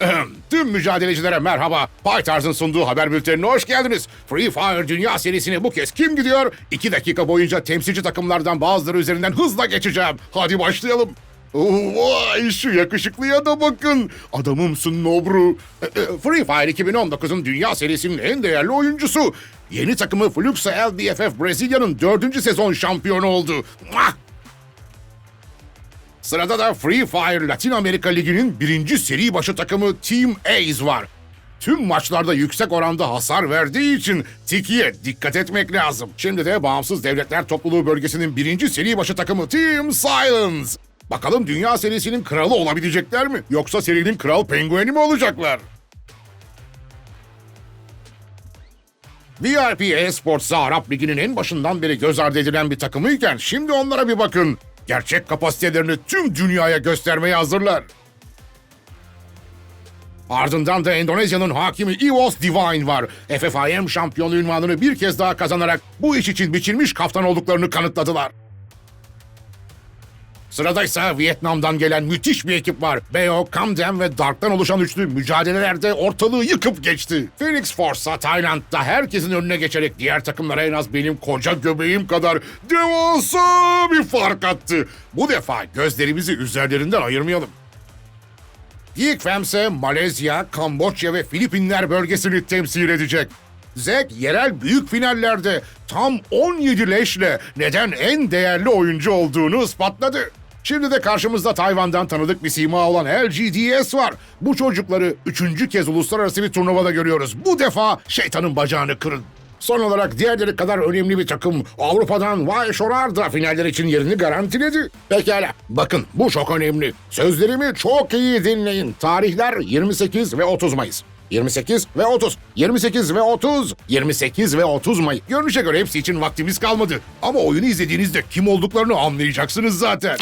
Tüm mücadelecilere merhaba. Paytarz'ın sunduğu haber bültenine hoş geldiniz. Free Fire Dünya serisine bu kez kim gidiyor? 2 dakika boyunca temsilci takımlardan bazıları üzerinden hızla geçeceğim. Hadi başlayalım. Vay şu yakışıklıya da bakın. Adamımsın Nobru. Free Fire 2019'un dünya serisinin en değerli oyuncusu. Yeni takımı Fluxa LBFF Brezilya'nın dördüncü sezon şampiyonu oldu. Muah! Sırada da Free Fire Latin Amerika Ligi'nin birinci seri başı takımı Team Ace var. Tüm maçlarda yüksek oranda hasar verdiği için Tiki'ye dikkat etmek lazım. Şimdi de Bağımsız Devletler Topluluğu bölgesinin birinci seri başı takımı Team Silence. Bakalım dünya serisinin kralı olabilecekler mi? Yoksa serinin kral pengueni mi olacaklar? VIP Esports Arap Ligi'nin en başından beri göz ardı edilen bir takımıyken şimdi onlara bir bakın. Gerçek kapasitelerini tüm dünyaya göstermeye hazırlar. Ardından da Endonezya'nın hakimi Evos Divine var. FFIM şampiyonu ünvanını bir kez daha kazanarak bu iş için biçilmiş kaftan olduklarını kanıtladılar. Sıradaysa Vietnam'dan gelen müthiş bir ekip var. Beo, Camden ve Dark'tan oluşan üçlü mücadelelerde ortalığı yıkıp geçti. Phoenix Force'a Tayland'da herkesin önüne geçerek diğer takımlara en az benim koca göbeğim kadar devasa bir fark attı. Bu defa gözlerimizi üzerlerinden ayırmayalım. Geek Femse Malezya, Kamboçya ve Filipinler bölgesini temsil edecek. Zek yerel büyük finallerde tam 17 leşle neden en değerli oyuncu olduğunu ispatladı. Şimdi de karşımızda Tayvan'dan tanıdık bir sima olan LGDS var. Bu çocukları üçüncü kez uluslararası bir turnuvada görüyoruz. Bu defa şeytanın bacağını kırın. Son olarak diğerleri kadar önemli bir takım Avrupa'dan Vay Şorar da finaller için yerini garantiledi. Pekala bakın bu çok önemli. Sözlerimi çok iyi dinleyin. Tarihler 28 ve 30 Mayıs. 28 ve 30, 28 ve 30, 28 ve 30 Mayıs. Görünüşe göre hepsi için vaktimiz kalmadı. Ama oyunu izlediğinizde kim olduklarını anlayacaksınız zaten.